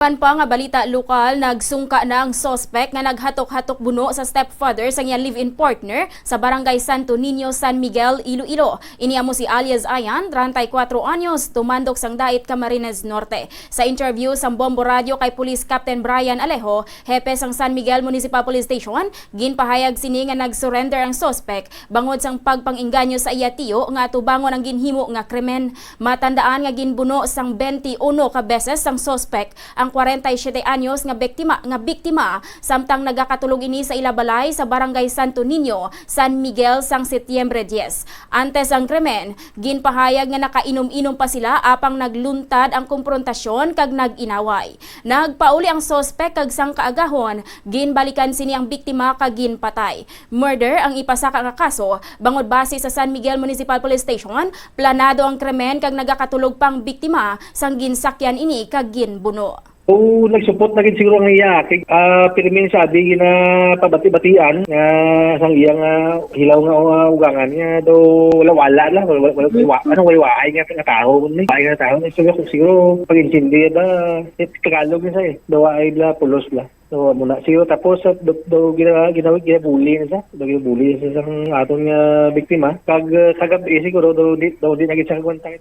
Pan pa nga balita lokal, nagsungka na ang sospek nga naghatok-hatok buno sa stepfather sa iyang live-in partner sa barangay Santo Niño, San Miguel, Iloilo. Ini amo si alias Ayan, 34 anyos, tumandok sang dait Camarines Norte. Sa interview sa Bombo Radio kay Police Captain Brian Alejo, hepe sang San Miguel Municipal Police Station, ginpahayag sini nga nag-surrender ang sospek bangod sang pagpangingganyo sa iya tiyo nga tubangon ang ginhimo nga krimen. Matandaan nga ginbuno sang 21 ka beses sang sospek ang 47 anyos nga biktima nga biktima samtang nagakatulog ini sa ilabalay sa barangay Santo Niño, San Miguel sang Setyembre 10. Antes ang krimen, ginpahayag nga nakainom-inom pa sila apang nagluntad ang komprontasyon kag nag-inaway. Nagpauli ang sospek kag sang kaagahon, ginbalikan sini ang biktima kag ginpatay. Murder ang ipasaka nga kaso bangod base sa San Miguel Municipal Police Station, planado ang krimen kag nagakatulog pang biktima sang ginsakyan ini kag ginbuno. So, nagsupot na siguro ang iya. Kay, ah, pirmin sabi gina pabati-batian nga sang iya nga hilaw nga uh, ugangan nga do wala wala lang wala wala, wala anong wala waay nga nga tao ni waay nga tao ni siguro siguro pag intindi da eh, Tagalog sa eh dawa ay la pulos la So muna siguro tapos sa do, do gina gina gina bully na sa do gina bully sa sang aton nga biktima kag kagabi siguro do di do di nagit sa kontak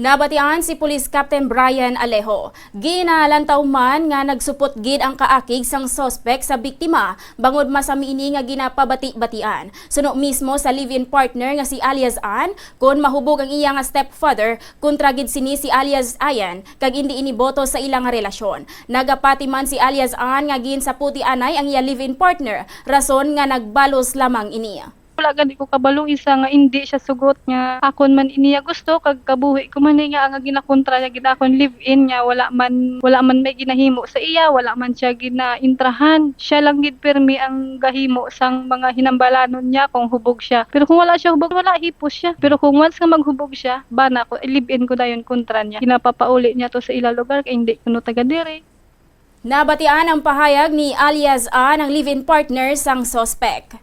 Nabatian si Police Captain Brian Alejo. Ginalantaw man nga nagsupot gid ang kaakig sang sospek sa biktima bangod masami ini nga ginapabati-batian. Suno mismo sa live-in partner nga si alias Ann kun mahubog ang iya nga stepfather kontra gid sini si alias Ayan kag indi ini boto sa ilang relasyon. Nagapati man si alias Ann nga gin sa puti anay ang iya live-in partner rason nga nagbalos lamang ini. Wala gani ko kabalong isa nga hindi siya sugot nga akon man iniya gusto kag kabuhi ko man nga nga ginakontra niya ginakon live in niya wala man wala man may ginahimo sa iya wala man siya ginaintrahan. Siya lang gid permi ang gahimo sang mga hinambalanon niya kung hubog siya. Pero kung wala siya hubog wala hipos siya. Pero kung once nga maghubog siya bana ko live in ko dayon kontra niya. Ginapapauli niya to sa ila lugar kay hindi kuno taga dire Nabatian ang pahayag ni alias Ann ang live-in partner sang sospek.